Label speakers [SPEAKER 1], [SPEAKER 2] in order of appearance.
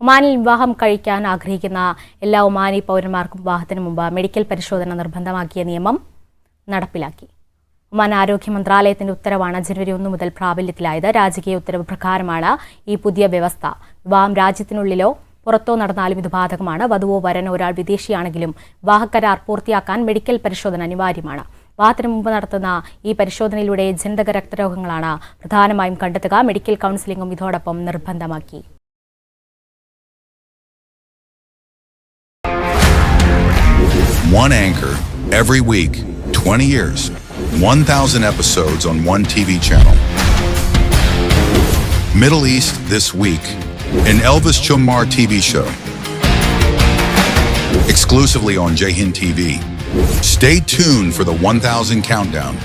[SPEAKER 1] ഒമാനിൽ വിവാഹം കഴിക്കാൻ ആഗ്രഹിക്കുന്ന എല്ലാ ഒമാനി പൗരന്മാർക്കും വിവാഹത്തിന് മുമ്പ് മെഡിക്കൽ പരിശോധന നിർബന്ധമാക്കിയ നിയമം നടപ്പിലാക്കി. ഒമാൻ ആരോഗ്യ മന്ത്രാലയത്തിന്റെ ഉത്തരവാണ് ജനുവരി ഒന്ന് മുതൽ പ്രാബല്യത്തിലായത്. രാജകീയ ഉത്തരവ് പ്രകാരമാണ് ഈ പുതിയ വ്യവസ്ഥ. വിവാഹം രാജ്യത്തിനുള്ളിലോ പുറത്തോ നടന്നാലും ഇത് ബാധകമാണ് വധുവോ വരനോ ഒരാൾ വിദേശിയാണെങ്കിലും വിവാഹക്കരാർ പൂർത്തിയാക്കാൻ മെഡിക്കൽ പരിശോധന അനിവാര്യമാണ്. വിവാഹത്തിന് മുമ്പ് നടത്തുന്ന ഈ പരിശോധനയിലൂടെ ജനിതക രക്തരോഗങ്ങളാണ് പ്രധാനമായും കണ്ടെത്തുക. മെഡിക്കൽ കൗൺസിലിംഗും ഇതോടൊപ്പം നിർബന്ധമാക്കി.
[SPEAKER 2] One anchor every week, 20 years, 1,000 episodes on one TV channel. Middle East This Week, an Elvis Chumar TV show. Exclusively on Jahin TV. Stay tuned for the 1,000 countdown